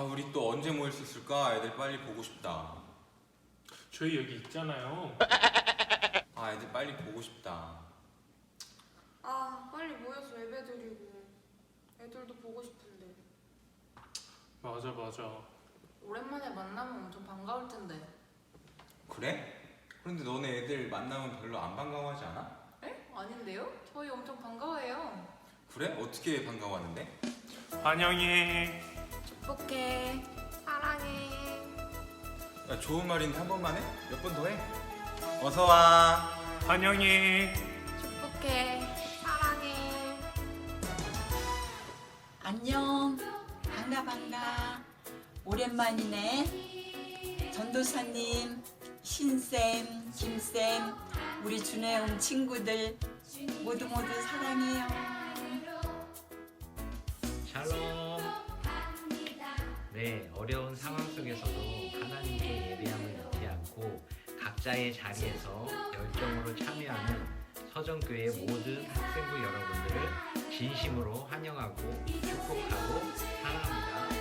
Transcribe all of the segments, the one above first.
아 우리 또 언제 모일 수 있을까? 애들 빨리 보고 싶다. 저희 여기 있잖아요. 아 애들 빨리 보고 싶다. 아 빨리 모여서 예배 드리고 애들도 보고 싶은데 맞아 맞아. 오랜만에 만나면 엄청 반가울 텐데. 그래? 그런데 너네 애들 만나면 별로 안 반가워하지 않아? 에? 아닌데요? 저희 엄청 반가워해요. 그래? 어떻게 반가워하는데? 환영해. 축복해 사랑해 야 좋은 말인데 한 번만 해? 몇 번 더 해? 어서 와. 환영해. 축복해 사랑해 안녕. 반가 반가. 오랜만이네. 전도사님, 신쌤, 김쌤, 우리 준혜영 친구들 모두 모두 사랑해요. 네, 어려운 상황 속에서도 하나님께 예배함을 잊지 않고 각자의 자리에서 열정으로 참여하는 서정교회 모든 학생부 여러분들을 진심으로 환영하고 축복하고 사랑합니다.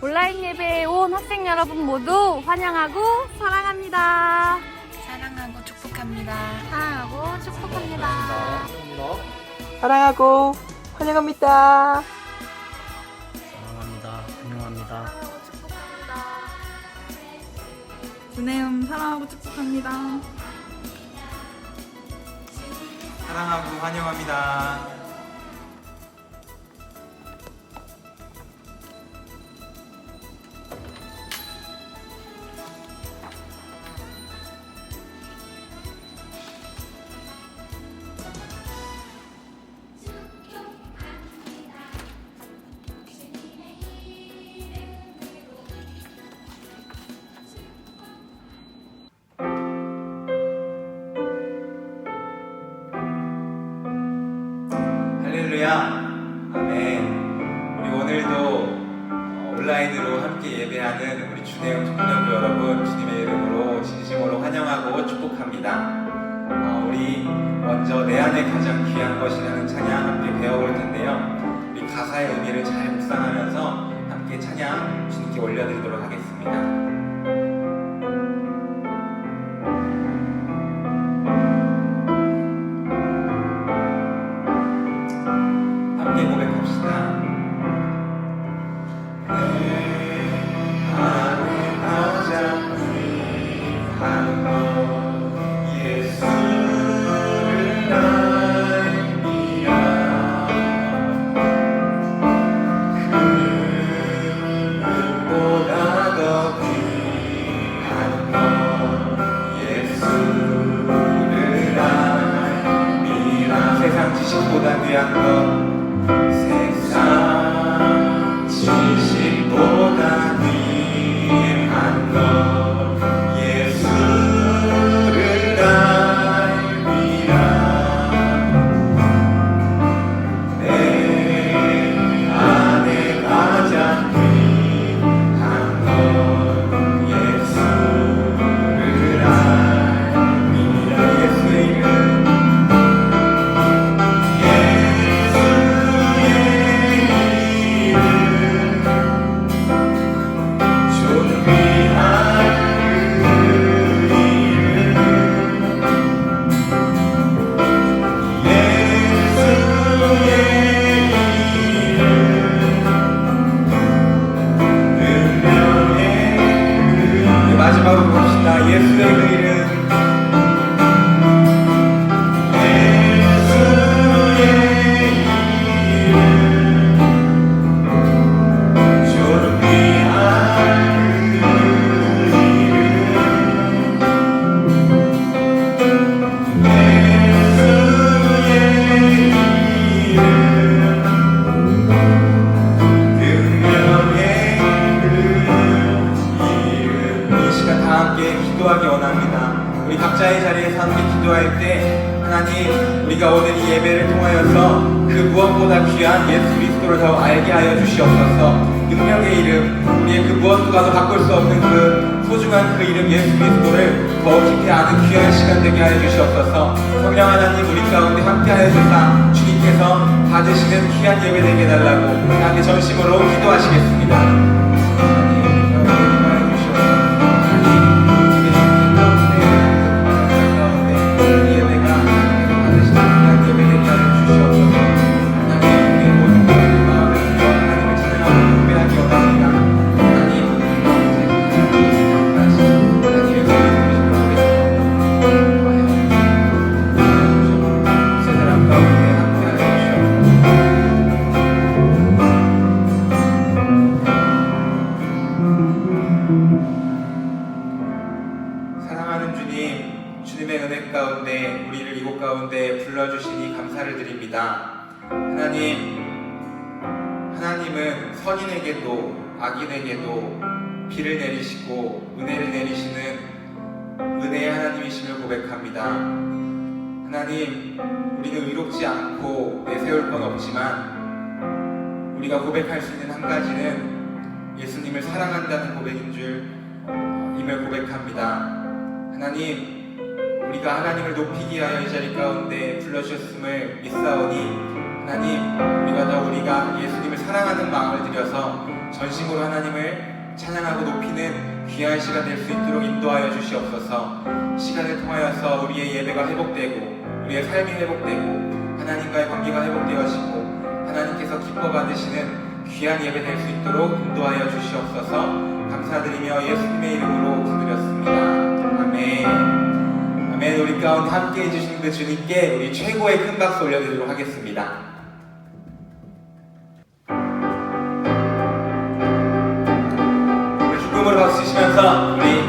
온라인 예배에 온 학생 여러분 모두 환영하고 사랑합니다. 사랑하고 축복합니다. 사랑하고 축복합니다. 사랑하고 환영합니다. 사랑합니다. 준혜음 사랑하고 축복합니다. 사랑하고 환영합니다. 귀한 것이라는 찬양 함께 배워볼 텐데요. 우리 가사의 의미를 잘 묵상하면서 함께 찬양 주님께 올려드리도록 하겠습니다. 전심으로 기도하시겠습니다. 은혜의 하나님이심을 고백합니다. 하나님, 우리는 의롭지 않고 내세울 건 없지만 우리가 고백할 수 있는 한 가지는 예수님을 사랑한다는 고백인 줄 임을 고백합니다. 하나님, 우리가 하나님을 높이기 위하여 이 자리 가운데 불러주셨음을 믿사오니 하나님, 우리가 더 우리가 예수님을 사랑하는 마음을 들여서 전심으로 하나님을 찬양하고 높이는 귀한 시간 될 수 있도록 인도하여 주시옵소서. 시간을 통하여서 우리의 예배가 회복되고 우리의 삶이 회복되고 하나님과의 관계가 회복되어지고 하나님께서 기뻐 받으시는 귀한 예배 될 수 있도록 인도하여 주시옵소서. 감사드리며 예수님의 이름으로 기도드렸습니다. 아멘. 아멘. 우리 가운데 함께 해주신 그 주님께 우리 최고의 큰 박수 올려드리도록 하겠습니다. 박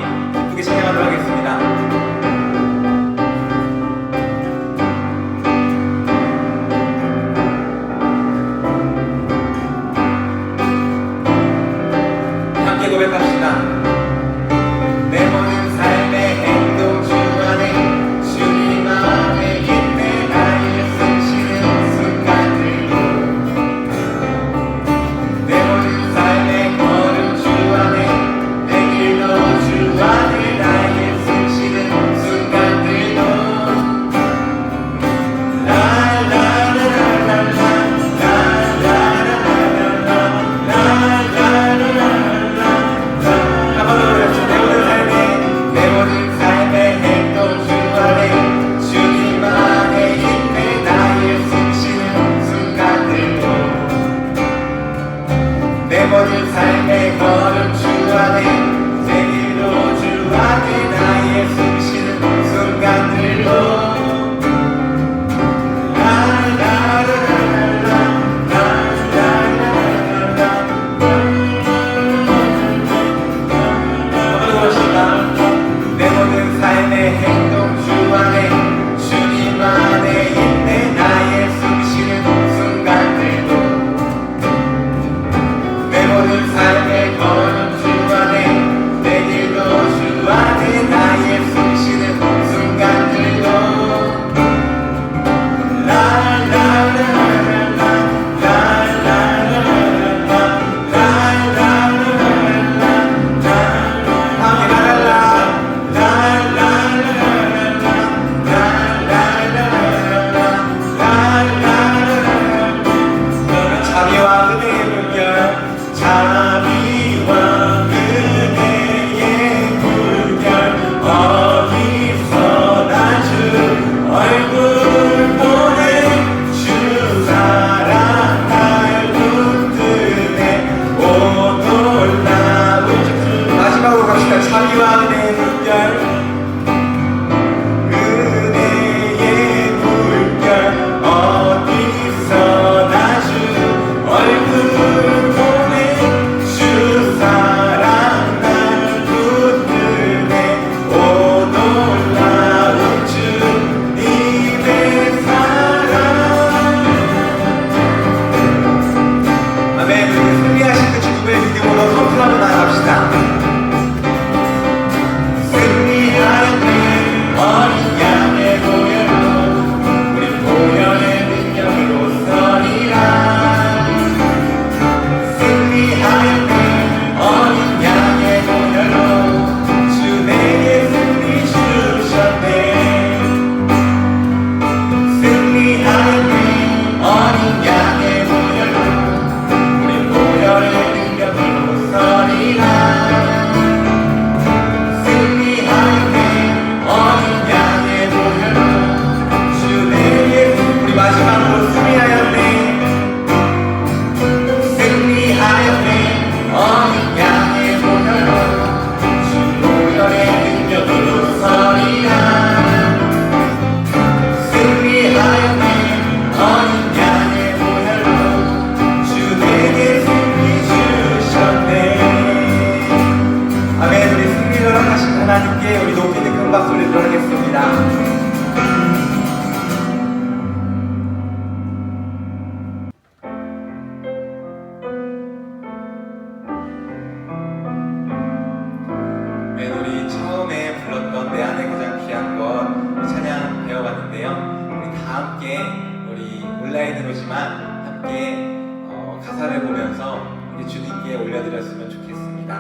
가사를 보면서 우리 주님께 올려드렸으면 좋겠습니다.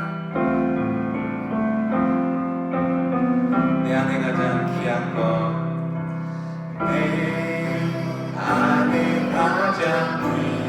내 안에 가장 귀한 것, 내 안에 가장 귀한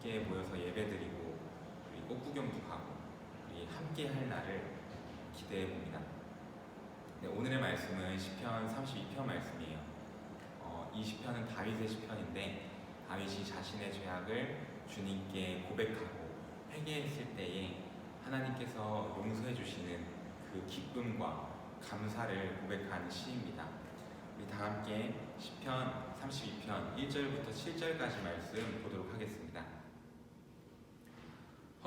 함께 모여서 예배드리고 우리 꽃구경도 가고 우리 함께 할 날을 기대해 봅니다. 네, 오늘의 말씀은 시편 32편 말씀이에요. 어, 이 시편은 다윗의 시편인데 다윗이 자신의 죄악을 주님께 고백하고 회개했을 때에 하나님께서 용서해 주시는 그 기쁨과 감사를 고백한 시입니다. 우리 다 함께 시편 32편 1절부터 7절까지 말씀 보도록 하겠습니다.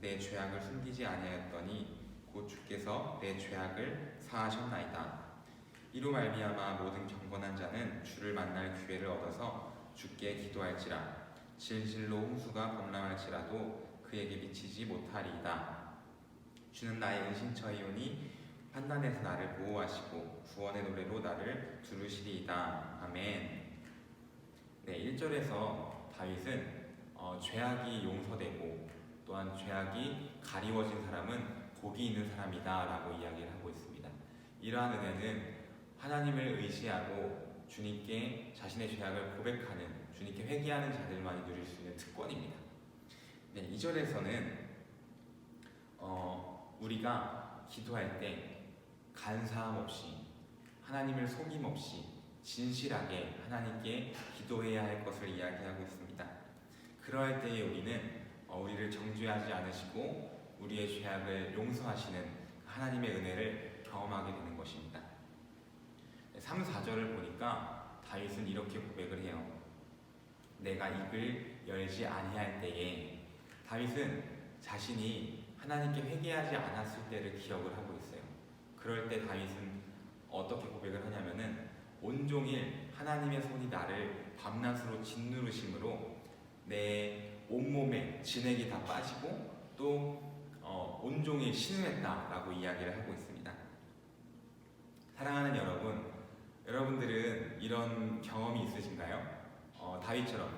내 죄악을 숨기지 아니하였더니 곧 주께서 내 죄악을 사하셨나이다. 이로 말미암아 모든 경건한 자는 주를 만날 기회를 얻어서 주께 기도할지라 진실로 홍수가 범람할지라도 그에게 미치지 못하리이다. 주는 나의 은신처이오니 판단에서 나를 보호하시고 구원의 노래로 나를 두르시리이다. 아멘. 네, 1절에서 다윗은 어, 죄악이 용서되고 또한 죄악이 가리워진 사람은 복이 있는 사람이다 라고 이야기를 하고 있습니다. 이러한 은혜는 하나님을 의지하고 주님께 자신의 죄악을 고백하는 주님께 회개하는 자들만이 누릴 수 있는 특권입니다. 네, 2절에서는 어, 우리가 기도할 때 간사함 없이 하나님을 속임 없이 진실하게 하나님께 기도해야 할 것을 이야기하고 있습니다. 그러할 때에 우리는 어, 우리를 정죄하지 않으시고 우리의 죄악을 용서하시는 하나님의 은혜를 경험하게 되는 것입니다. 3, 4절을 보니까 다윗은 이렇게 고백을 해요. 내가 입을 열지 아니할 때에 다윗은 자신이 하나님께 회개하지 않았을 때를 기억을 하고 있어요. 그럴 때 다윗은 어떻게 고백을 하냐면은 온종일 하나님의 손이 나를 밤낮으로 짓누르심으로 내 온몸에 진액이 다 빠지고 또 어, 온종일 신음했다라고 이야기를 하고 있습니다. 사랑하는 여러분, 여러분들은 이런 경험이 있으신가요? 어, 다윗처럼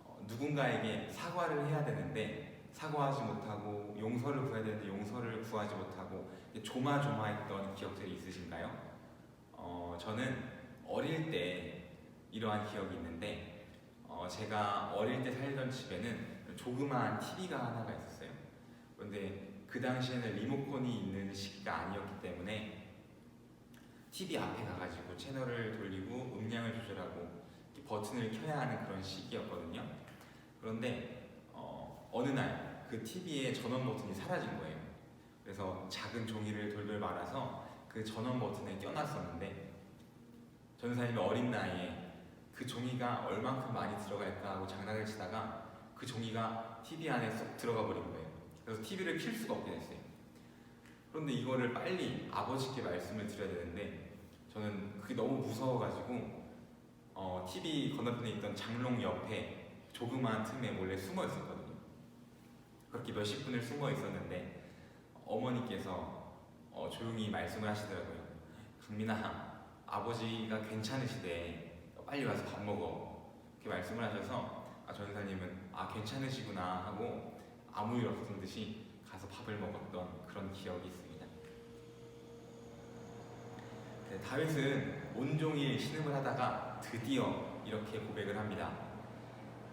어, 누군가에게 사과를 해야 되는데 사과하지 못하고 용서를 구해야 되는데 용서를 구하지 못하고 조마조마했던 기억들이 있으신가요? 어, 저는 어릴 때 이러한 기억이 있는데 어, 제가 어릴 때 살던 집에는 조그마한 TV가 하나가 있었어요. 그런데 그 당시에는 리모컨이 있는 시기가 아니었기 때문에 TV 앞에 가가지고 채널을 돌리고 음량을 조절하고 버튼을 켜야 하는 그런 시기였거든요. 그런데 어, 어느 날 그 TV의 전원 버튼이 사라진 거예요. 그래서 작은 종이를 돌돌 말아서 그 전원 버튼에 껴놨었는데 전사님이 어린 나이에 그 종이가 얼만큼 많이 들어갈까 하고 장난을 치다가 그 종이가 TV 안에 쏙 들어가 버린 거예요. 그래서 TV를 킬 수가 없게 됐어요. 그런데 이거를 빨리 아버지께 말씀을 드려야 되는데 저는 그게 너무 무서워가지고 어, TV 건너편에 있던 장롱 옆에 조그마한 틈에 몰래 숨어 있었거든요. 그렇게 몇십 분을 숨어 있었는데 어머니께서 어, 조용히 말씀을 하시더라고요. 강민아, 아버지가 괜찮으시대. 빨리 와서 밥 먹어. 이렇게 말씀을 하셔서 아, 전사님은 아 괜찮으시구나 하고 아무 일 없었던 듯이 가서 밥을 먹었던 그런 기억이 있습니다. 네, 다윗은 온종일 신음을 하다가 드디어 이렇게 고백을 합니다.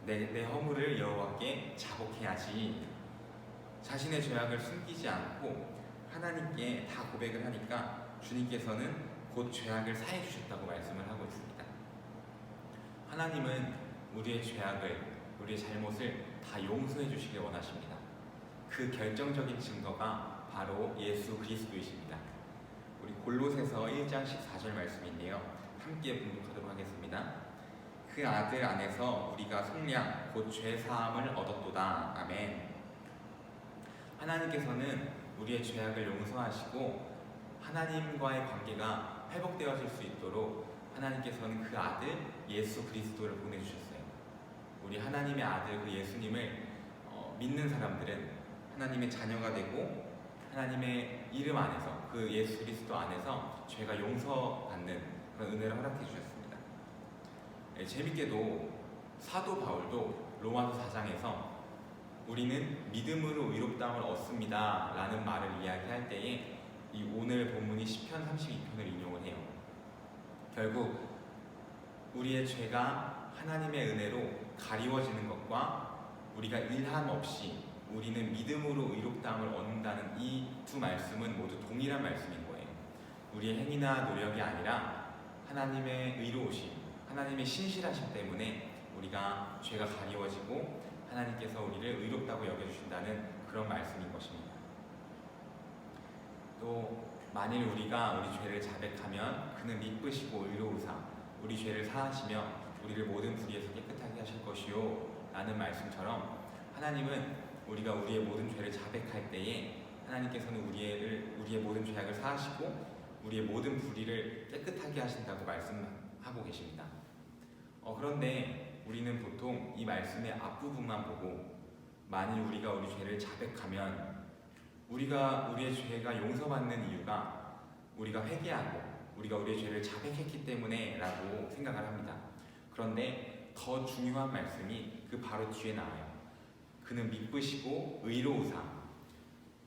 내, 내 허물을 여호와께 자복해야지. 자신의 죄악을 숨기지 않고 하나님께 다 고백을 하니까 주님께서는 곧 죄악을 사해 주셨다고 말씀을 하고 있습니다. 하나님은 우리의 죄악을 우리의 잘못을 다 용서해 주시길 원하십니다. 그 결정적인 증거가 바로 예수 그리스도이십니다. 우리 골로새서 1장 14절 말씀인데요. 함께 봉독하도록 하겠습니다. 그 아들 안에서 우리가 속량 곧 죄 사함을 얻었도다. 아멘. 하나님께서는 우리의 죄악을 용서하시고 하나님과의 관계가 회복되어질 수 있도록 하나님께서는 그 아들 예수 그리스도를 보내주셨어요. 우리 하나님의 아들 그 예수님을 어, 믿는 사람들은 하나님의 자녀가 되고 하나님의 이름 안에서 그 예수 그리스도 안에서 죄가 용서받는 그런 은혜를 허락해 주셨습니다. 예, 재밌게도 사도 바울도 로마서 4장에서 우리는 믿음으로 의롭다함을 얻습니다 라는 말을 이야기할 때에 이 오늘 본문이 시편 32편을 인용을 해요. 결국 우리의 죄가 하나님의 은혜로 가리워지는 것과 우리가 일함 없이 우리는 믿음으로 의롭다함을 얻는다는 이 두 말씀은 모두 동일한 말씀인 거예요. 우리의 행위나 노력이 아니라 하나님의 의로우심, 하나님의 신실하심 때문에 우리가 죄가 가리워지고 하나님께서 우리를 의롭다고 여겨주신다는 그런 말씀인 것입니다. 또 만일 우리가 우리 죄를 자백하면 그는 미쁘시고 의로우사 우리 죄를 사하시며 우리를 모든 불의에서 깨끗하게 하실 것이요 라는 말씀처럼 하나님은 우리가 우리의 모든 죄를 자백할 때에 하나님께서는 우리를 우리의 모든 죄악을 사하시고 우리의 모든 불의를 깨끗하게 하신다고 말씀하고 계십니다. 어, 그런데 우리는 보통 이 말씀의 앞부분만 보고 만일 우리가 우리 죄를 자백하면 우리가 우리의 죄가 용서받는 이유가 우리가 회개하고 우리가 우리의 죄를 자백했기 때문에 라고 생각을 합니다. 그런데 더 중요한 말씀이 그 바로 뒤에 나와요. 그는 미쁘시고 의로우사.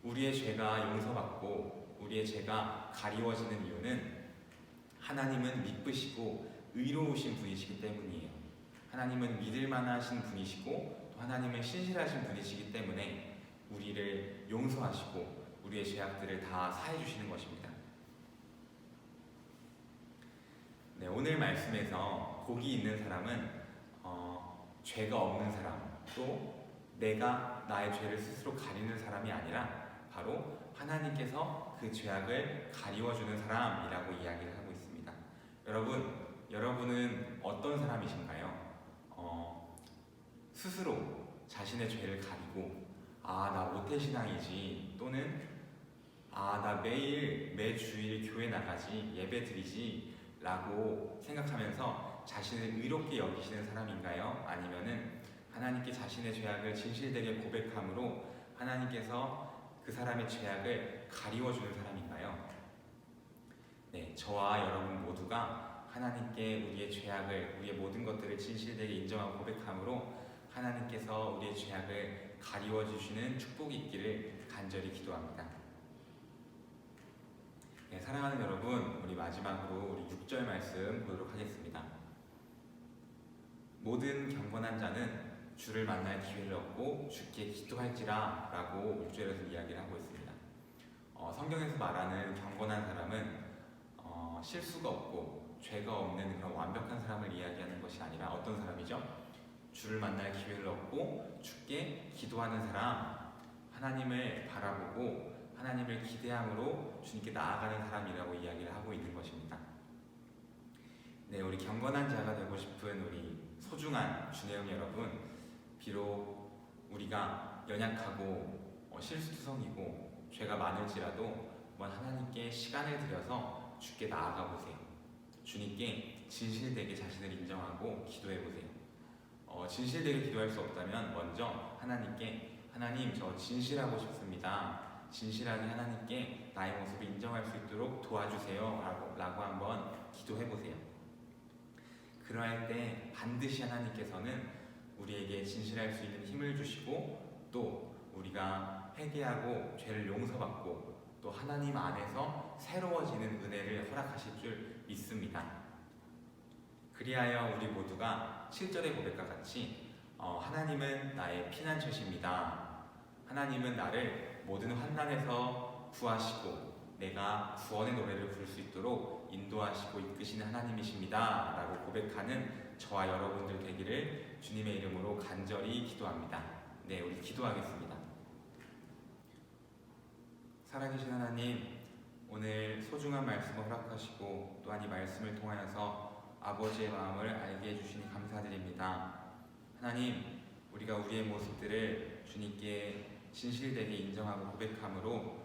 우리의 죄가 용서받고 우리의 죄가 가리워지는 이유는 하나님은 미쁘시고 의로우신 분이시기 때문이에요. 하나님은 믿을 만하신 분이시고 또 하나님은 신실하신 분이시기 때문에 우리를 용서하시고 우리의 죄악들을 다 사해 주시는 것입니다. 네, 오늘 말씀에서 복이 있는 사람은 어, 죄가 없는 사람, 또 내가 나의 죄를 스스로 가리는 사람이 아니라 바로 하나님께서 그 죄악을 가리워주는 사람이라고 이야기를 하고 있습니다. 여러분, 여러분은 어떤 사람이신가요? 어, 스스로 자신의 죄를 가리고 아, 나 모태신앙이지 또는 아, 나 매일 매 주일 교회 나가지 예배 드리지 라고 생각하면서 자신을 의롭게 여기시는 사람인가요? 아니면은 하나님께 자신의 죄악을 진실되게 고백함으로 하나님께서 그 사람의 죄악을 가리워주는 사람인가요? 네, 저와 여러분 모두가 하나님께 우리의 죄악을, 우리의 모든 것들을 진실되게 인정하고 고백함으로 하나님께서 우리의 죄악을 가리워주시는 축복이 있기를 간절히 기도합니다. 네, 사랑하는 여러분, 우리 마지막으로 우리 6절 말씀 보도록 하겠습니다. 모든 경건한 자는 주를 만날 기회를 얻고 주께 기도할지라 라고 6절에서 이야기를 하고 있습니다. 어, 성경에서 말하는 경건한 사람은 어, 실수가 없고 죄가 없는 그런 완벽한 사람을 이야기하는 것이 아니라 어떤 사람이죠? 주를 만날 기회를 얻고 주께 기도하는 사람, 하나님을 바라보고 하나님을 기대함으로 주님께 나아가는 사람이라고 이야기를 하고 있는 것입니다. 네, 우리 경건한 자가 되고 싶은 우리 소중한 주내음 여러분, 비록 우리가 연약하고 어, 실수투성이고 죄가 많을지라도 한번 하나님께 시간을 들여서 주께 나아가 보세요. 주님께 진실되게 자신을 인정하고 기도해 보세요. 어, 진실되게 기도할 수 없다면 먼저 하나님께 하나님 저 진실하고 싶습니다. 진실하게 하나님께 나의 모습을 인정할 수 있도록 도와주세요. 라고, 라고 한번 기도해 보세요. 그러할 때 반드시 하나님께서는 우리에게 진실할 수 있는 힘을 주시고 또 우리가 회개하고 죄를 용서받고 또 하나님 안에서 새로워지는 은혜를 허락하실 줄 믿습니다. 그리하여 우리 모두가 7절의 고백과 같이 어, 하나님은 나의 피난처십니다. 하나님은 나를 모든 환난에서 구하시고 내가 구원의 노래를 부를 수 있도록 인도하시고 이끄시는 하나님이십니다. 라고 고백하는 저와 여러분들 되기를 주님의 이름으로 간절히 기도합니다. 네, 우리 기도하겠습니다. 살아계신 하나님, 오늘 소중한 말씀을 허락하시고 또한 이 말씀을 통하여서 아버지의 마음을 알게 해주시니 감사드립니다. 하나님, 우리가 우리의 모습들을 주님께 진실되게 인정하고 고백함으로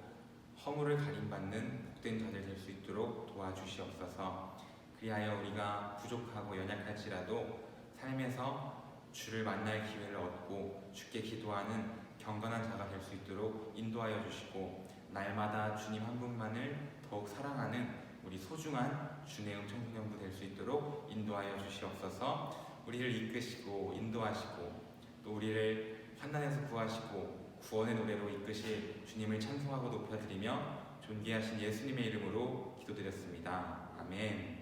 허물을 가림받는 복된 자들 될 수 있도록 도와주시옵소서. 그리하여 우리가 부족하고 연약할지라도 삶에서 주를 만날 기회를 얻고 주께 기도하는 경건한 자가 될 수 있도록 인도하여 주시고 날마다 주님 한 분만을 더욱 사랑하는 우리 소중한 주내음 청소년부 될 수 있도록 인도하여 주시옵소서. 우리를 이끄시고 인도하시고 또 우리를 환난에서 구하시고 구원의 노래로 이끄실 주님을 찬송하고 높여드리며 존귀하신 예수님의 이름으로 기도드렸습니다. 아멘.